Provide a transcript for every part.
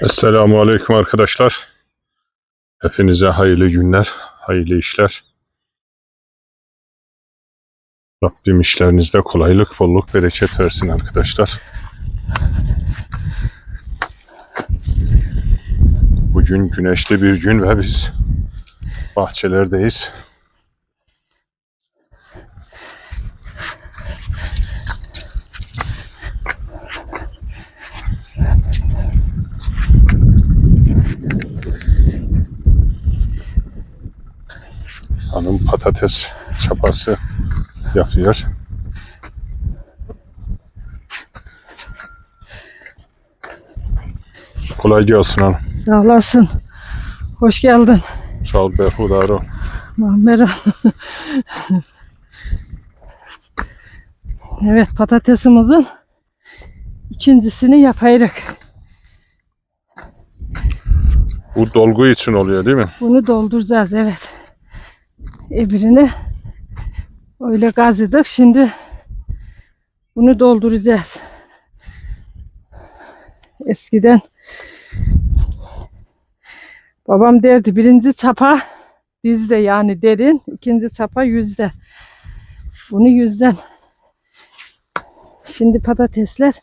Esselamu Aleyküm arkadaşlar. Hepinize hayırlı günler, hayırlı işler. Rabbim işlerinizde kolaylık, bolluk, bereket versin arkadaşlar. Bugün güneşli bir gün ve biz bahçelerdeyiz. Hanım patates çapası yapıyor. Kolay gelsin hanım. Sağ olasın. Hoş geldin. Ol berhudar ol. Mahmero. evet patatesimizin ikincisini yapaydık. Bu dolgu için oluyor değil mi? Bunu dolduracağız evet. Ebirini öyle gazladık. Şimdi bunu dolduracağız. Eskiden babam derdi birinci çapa dizde yani derin, ikinci çapa yüzde. Bunu yüzden. Şimdi patatesler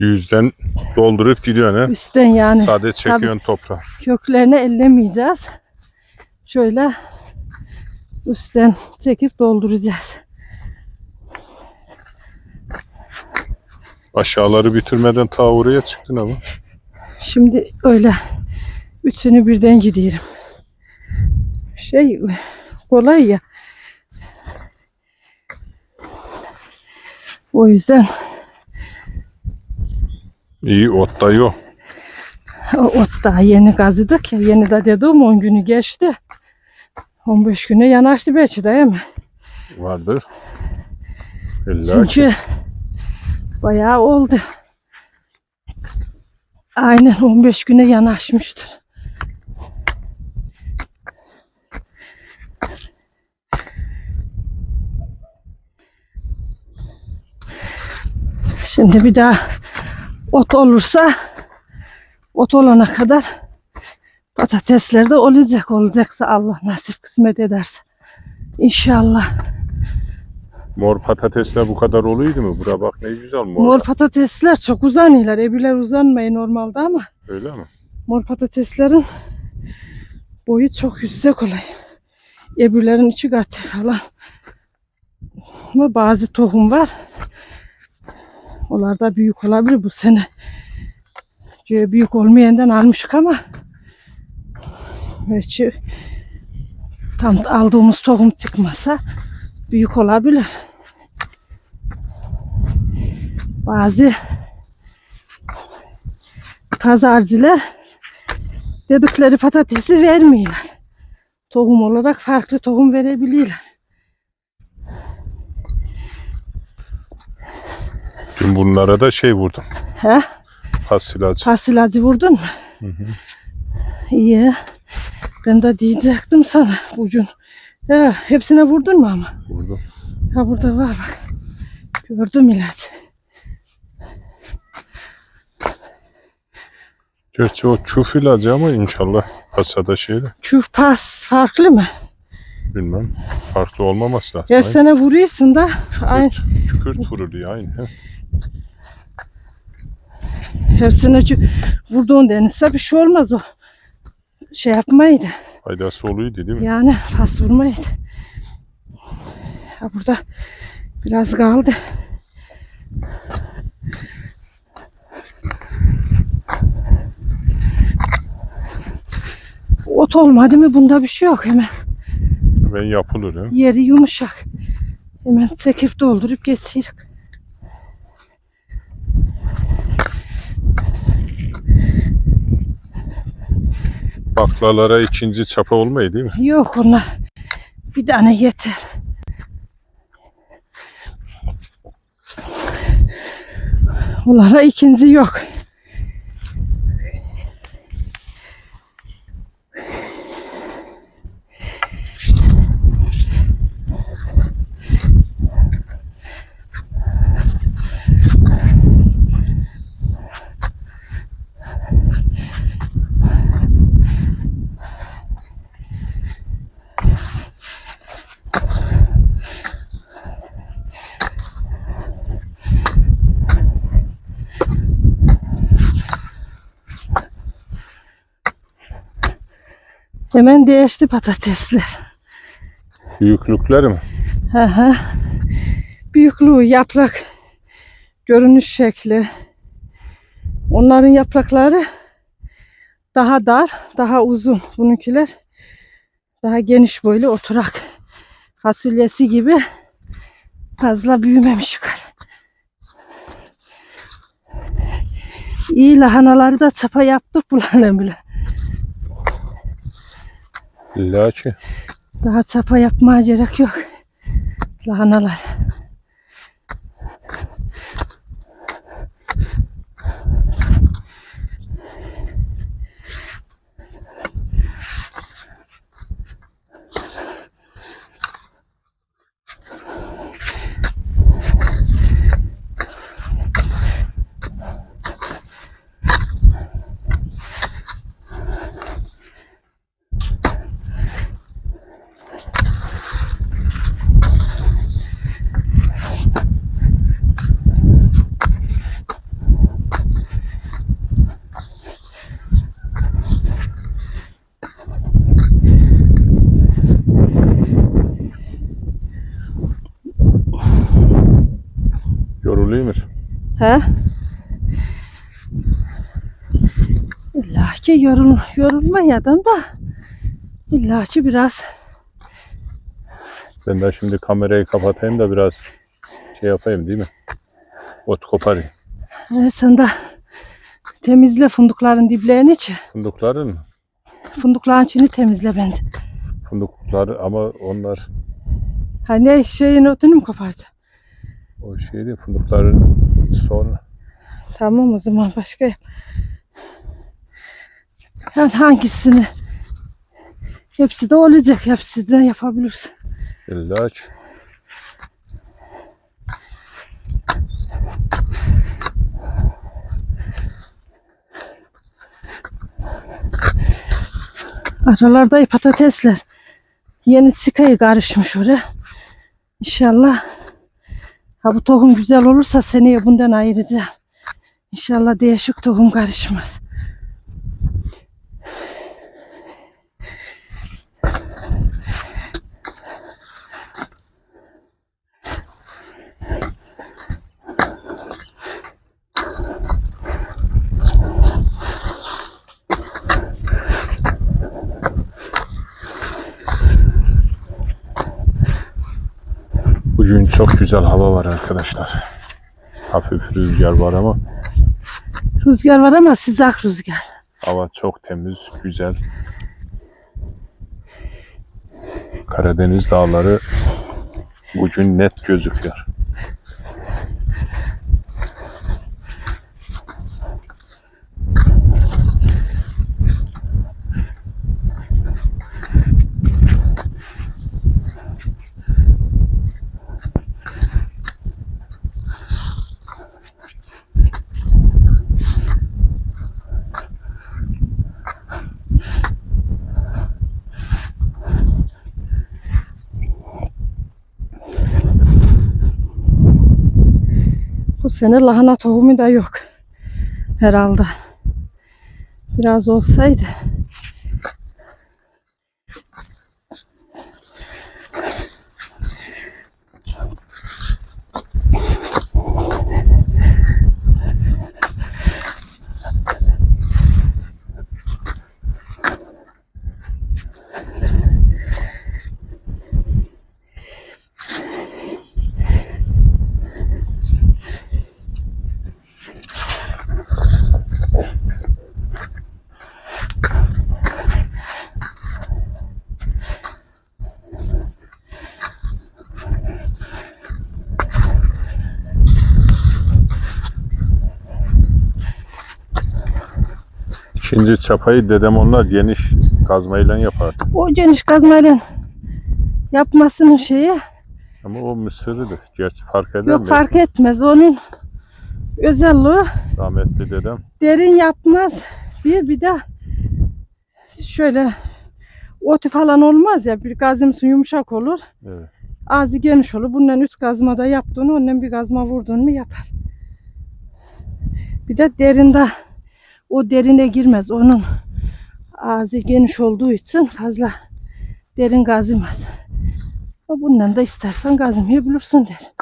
Yüzden doldurup gidiyor ne? üstten yani Sade çekiyorsun toprağı. köklerini ellemeyeceğiz. Şöyle üstten çekip dolduracağız. Aşağıları bitirmeden ta oraya çıktın ama. Şimdi öyle üçünü birden gidiyorum. Şey kolay ya. O yüzden İyi ot da yok. o ot daha yeni kazıdık ya. Yeni de dedim 10 günü geçti. 15 güne yanaştı belki değil mi? Vardır. İlla. Çünkü bayağı oldu. Aynen 15 güne yanaşmıştır. Şimdi bir daha ot olursa ot olana kadar patatesler de olacak. Olacaksa Allah nasip kısmet ederse. İnşallah. Mor patatesler bu kadar oluydu mu? Bura bak ne güzel mor. Mor patatesler çok uzanıyorlar. Ebiler uzanmıyor normalde ama Öyle mi? mor patateslerin boyu çok yüksek oluyor. Ebilerin içi katı falan. Ama bazı tohum var. Onlar da büyük olabilir bu sene. Diyor, büyük olmayandan almışık ama belki tam aldığımız tohum çıkmasa büyük olabilir. Bazı pazarcılar dedikleri patatesi vermiyorlar. Tohum olarak farklı tohum verebiliyorlar. Dün bunlara da şey vurdum. He? Pasilacı. Fasilacı vurdun mu? Hı hı. İyi. Ben de diyecektim sana bugün. He, hepsine vurdun mu ama? Vurdum. Ha burada var bak. Gördüm ilaç. Gerçi o çuf ilacı ama inşallah kasada şeyle. Çuf pas farklı mı? Bilmem. Farklı olmaması lazım. Her sene vuruyorsun da. Aynı, Kükürt, kükürt vuruluyor aynı. he. her sene vurduğun denizse bir şey olmaz o. Şey yapmaydı. Faydası oluydu değil mi? Yani pas vurmaydı. Ha burada biraz kaldı. Ot olmadı mı bunda bir şey yok hemen. Ben yapılır. He. Yeri yumuşak. Hemen çekip doldurup geçirik. Baklalara ikinci çapa olmayı değil mi? Yok onlar. Bir tane yeter. Onlara ikinci yok. Hemen değişti patatesler. Büyüklükleri mi? Hı hı. Büyüklüğü, yaprak, görünüş şekli. Onların yaprakları daha dar, daha uzun. Bununkiler daha geniş boylu oturak. Fasulyesi gibi fazla büyümemiş yukarı. İyi lahanaları da çapa yaptık bulalım bile. Ki. Daha çapa yapmaya gerek yok. Lahanalar. He? İlla ki yorul, yorulmayalım da illa ki biraz Ben de şimdi kamerayı kapatayım da biraz şey yapayım değil mi? Ot koparayım. e, sen de temizle fındıkların diplerini çi. Fındıkların mı? Fındıkların içini temizle bence. Fındıkları ama onlar Ha ne şeyin otunu mu kopardı? o şey değil fındıkların sonra. Tamam o zaman başka yap. Yani hangisini? Hepsi de olacak. Hepsi de yapabilirsin. İlla ki. Aralarda patatesler. Yeni çıkayı karışmış oraya. İnşallah ha bu tohum güzel olursa seneye bundan ayıracağım. İnşallah değişik tohum karışmaz. Bugün çok güzel hava var arkadaşlar. Hafif rüzgar var ama Rüzgar var ama sıcak rüzgar. hava çok temiz, güzel. Karadeniz dağları bugün net gözüküyor. Sene lahana tohumu da yok. Herhalde. Biraz olsaydı. İkinci çapayı dedem onlar geniş kazmayla yapardı. O geniş kazmayla yapmasının şeyi Ama o mısırıdır. Gerçi fark eder yok mi? fark etmez. Onun özelliği Rahmetli dedem. derin yapmaz. Bir bir de şöyle otu falan olmaz ya bir gazımsın yumuşak olur. Evet. Ağzı geniş olur. Bundan üç kazmada yaptığını ondan bir kazma vurdun mu yapar. Bir de derinde o derine girmez. Onun ağzı geniş olduğu için fazla derin gazımaz. Bundan da istersen gazmayabilirsin der.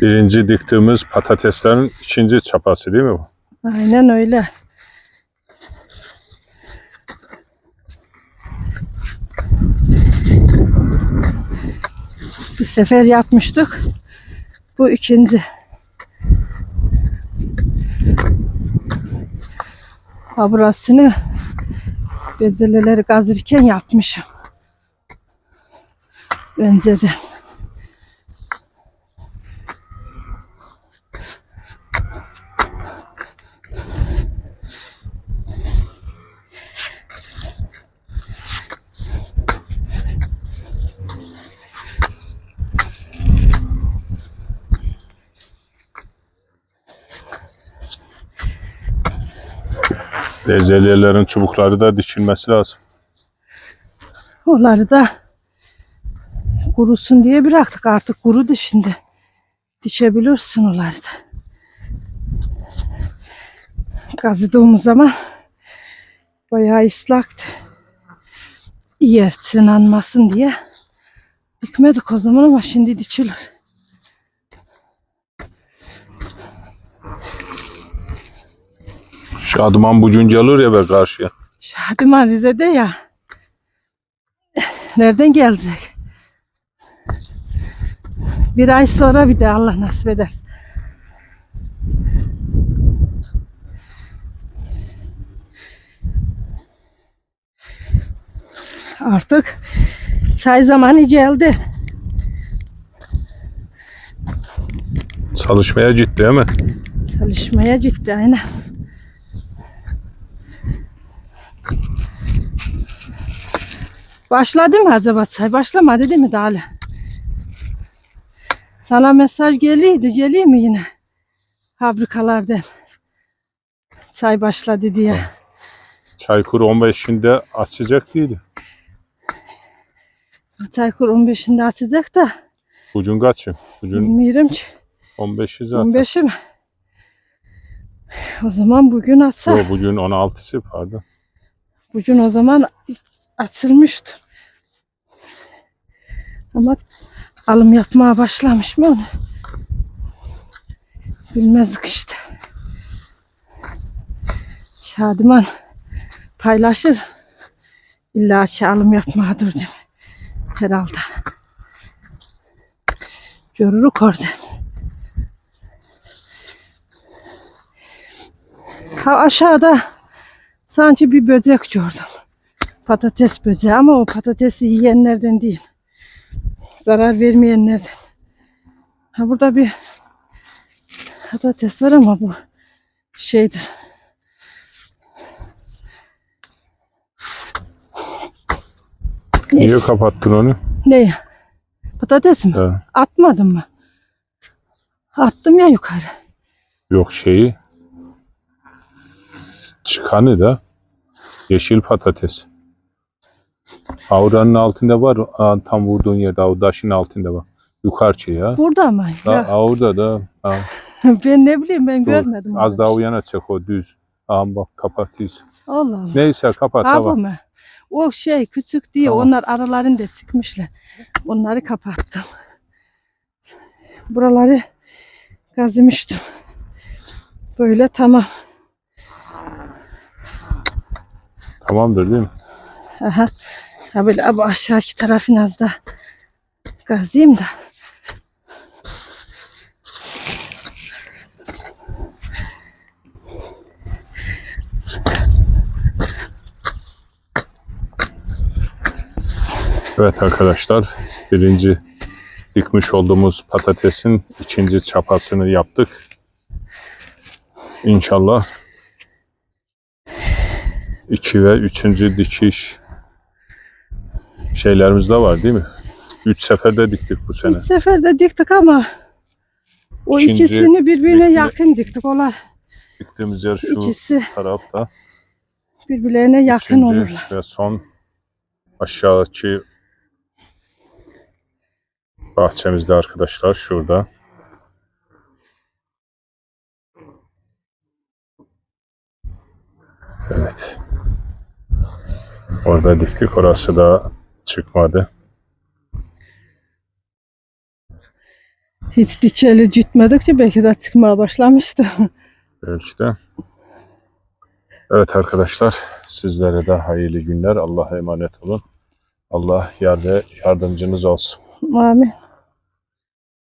Birinci diktiğimiz patateslerin ikinci çapası değil mi bu? Aynen öyle. Bir sefer yapmıştık. Bu ikinci. Ha burasını bezelyeleri kazırken yapmışım. Önceden. Bezelyelerin çubukları da dikilmesi lazım. Onları da kurusun diye bıraktık. Artık kurudu şimdi. Dişebilirsin onları da. Kazıdığımız zaman bayağı ıslaktı. Yer çınanmasın diye dikmedik o zaman ama şimdi dikilir. Şadıman bucunca alır ya be karşıya. Şadıman Rize'de ya. Nereden gelecek? Bir ay sonra bir de Allah nasip ederse. Artık çay zamanı geldi. Çalışmaya ciddi değil mi? Çalışmaya ciddi aynen. Başladı mı acaba çay? Başlamadı değil mi Dale? Sana mesaj geliydi, geliyor mu yine? Fabrikalardan. Çay başladı diye. Çaykur 15'inde açacak değildi. Çaykur 15'inde açacak da Bucun kaçı? Bucun bilmiyorum ki. 15'i zaten. 15'i mi? O zaman bugün açsa. Yo, bucun 16'sı pardon. Bugün o zaman açılmıştı. Ama alım yapmaya başlamış mı onu? Bilmezdik işte. Şadıman paylaşır. İlla ki alım yapmaya dur? Herhalde. Görürük orada. Ha aşağıda sanki bir böcek gördüm. Patates böceği ama o patatesi yiyenlerden değil. Zarar vermeyenlerden. Ha burada bir patates var ama bu şeydir. Niye Neyse. kapattın onu? Ne? Patates mi? Ha, Atmadın mı? Attım ya yukarı. yok şeyi. Çıkanı da yeşil patates. Avranın altında var. Tam vurduğun yerde o taşın altında var. Yukarıça ya. Burada mı? Da, Ya, orada da. Ha, ben ne bileyim ben dur. görmedim. Az orada daha uyana çek o düz. Aa, bak kapatıyız. Allah Allah. Neyse kapat Ha bu tamam. mu? O şey küçük diye Tamam. onlar aralarında çıkmışlar. Onları kapattım. Buraları kazımıştım. Böyle tamam. Tamamdır değil mi? Aha. Ha böyle bu aşağıki tarafını az da kazıyım da. Evet arkadaşlar birinci dikmiş olduğumuz patatesin ikinci çapasını yaptık. İnşallah iki ve üçüncü dikiş şeylerimiz de var değil mi? Üç seferde diktik bu sene. Üç seferde diktik ama o İkinci ikisini birbirine dikme- yakın diktik. Onlar Diktiğimiz yer şu ikisi tarafta. birbirlerine yakın Üçüncü olurlar. ve son aşağıdaki bahçemizde arkadaşlar şurada. Evet. Orada diktik. Orası da çıkmadı. Hiç diçeli cütmedikçe belki de çıkmaya başlamıştı. Belki de. Evet arkadaşlar. Sizlere de hayırlı günler. Allah'a emanet olun. Allah yar ve yardımcınız olsun. Amin.